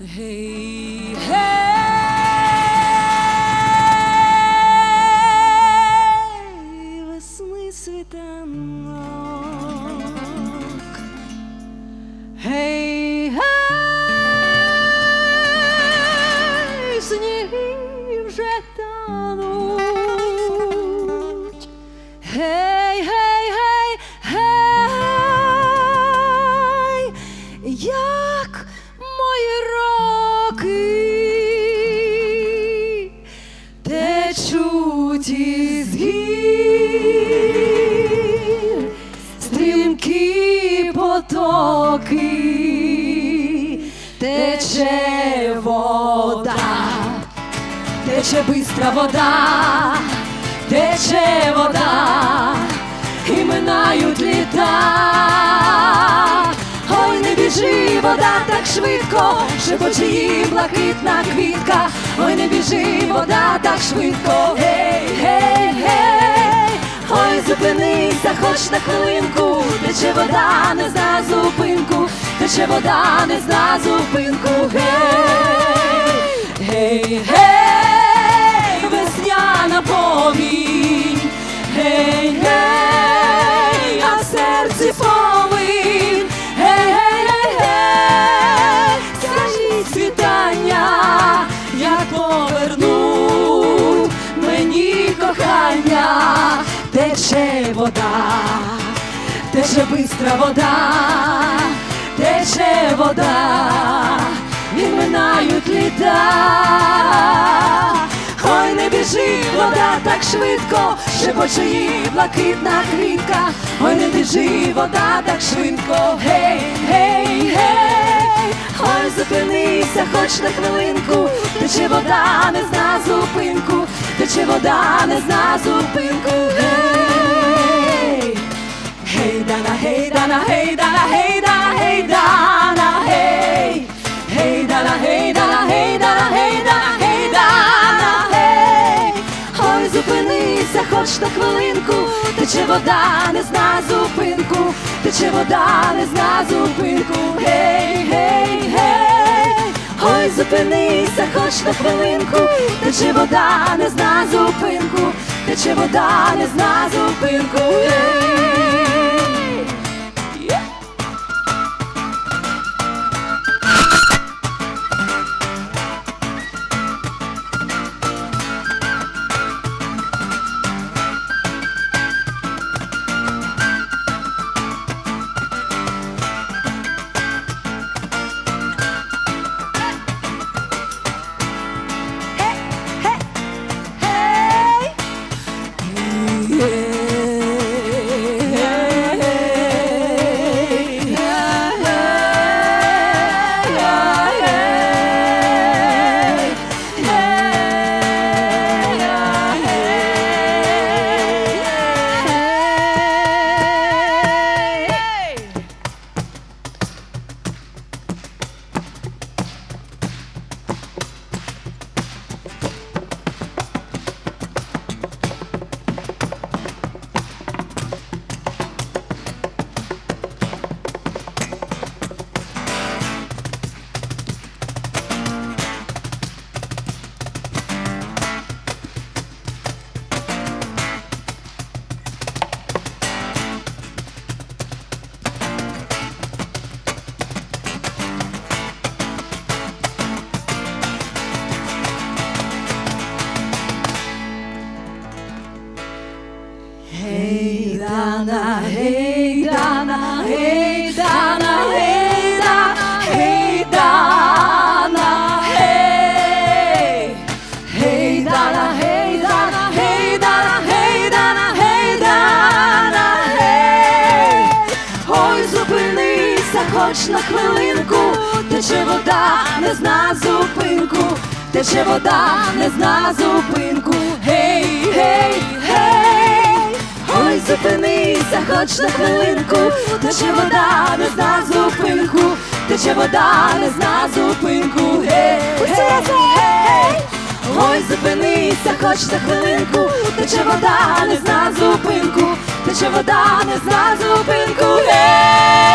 Гей, гей, весни світанок. Гей, гей, сніги вже тануть. Гей, потоки, тече вода, тече бистра вода, тече вода, і минають літа. Ой, не біжи, вода так швидко, шепоче її блакитна квітка. Ой, не біжи, вода так швидко. Гей, гей, гей, ой, зупинися, хоч на хвилинку, тече вода, не зна зупинку, тече вода, не зна зупинку. Гей, гей, гей, весняна повінь. Гей, гей, а в серці повинь. Гей, гей, гей, гей, скажіть світання, як повернуть мені кохання, тече вода, тече бистра вода, тече вода, і минають літа. Ой, не біжи, вода так швидко, шепоче її блакитна квітка. Ой, не біжи, вода так швидко, гей, гей, гей, ой, зупинися, хоч на хвилинку, тече вода, не зна зупинку, тече вода, не зна зупинку, гей, хоч на хвилинку, тече вода, не зна зупинку, тече вода, не зна зупинку, гей, гей, гей, ой, зупинися, хоч на хвилинку, тече вода, не зна зупинку, тече вода, не зна зупинку, гей. Hey Dana, hey Dana, hey Dana, hey Dana, hey. Hey Dana, hey Dana, hey Dana, hey Dana, hey Dana, hey. Ой, зупинися, хоч на хвилинку, тече вода, не зна зупинку, тече вода, не зна зупинку. Гей, гей, гей, ой, зупинися, хоч на хвилинку, тече вода, не зна зупинку, тече вода, не зна зупинку. Гей, гей, гей. Ой, зупинися, хоч на хвилинку, тече вода, не зна зупинку, тече вода, не зна зупинку. Гей!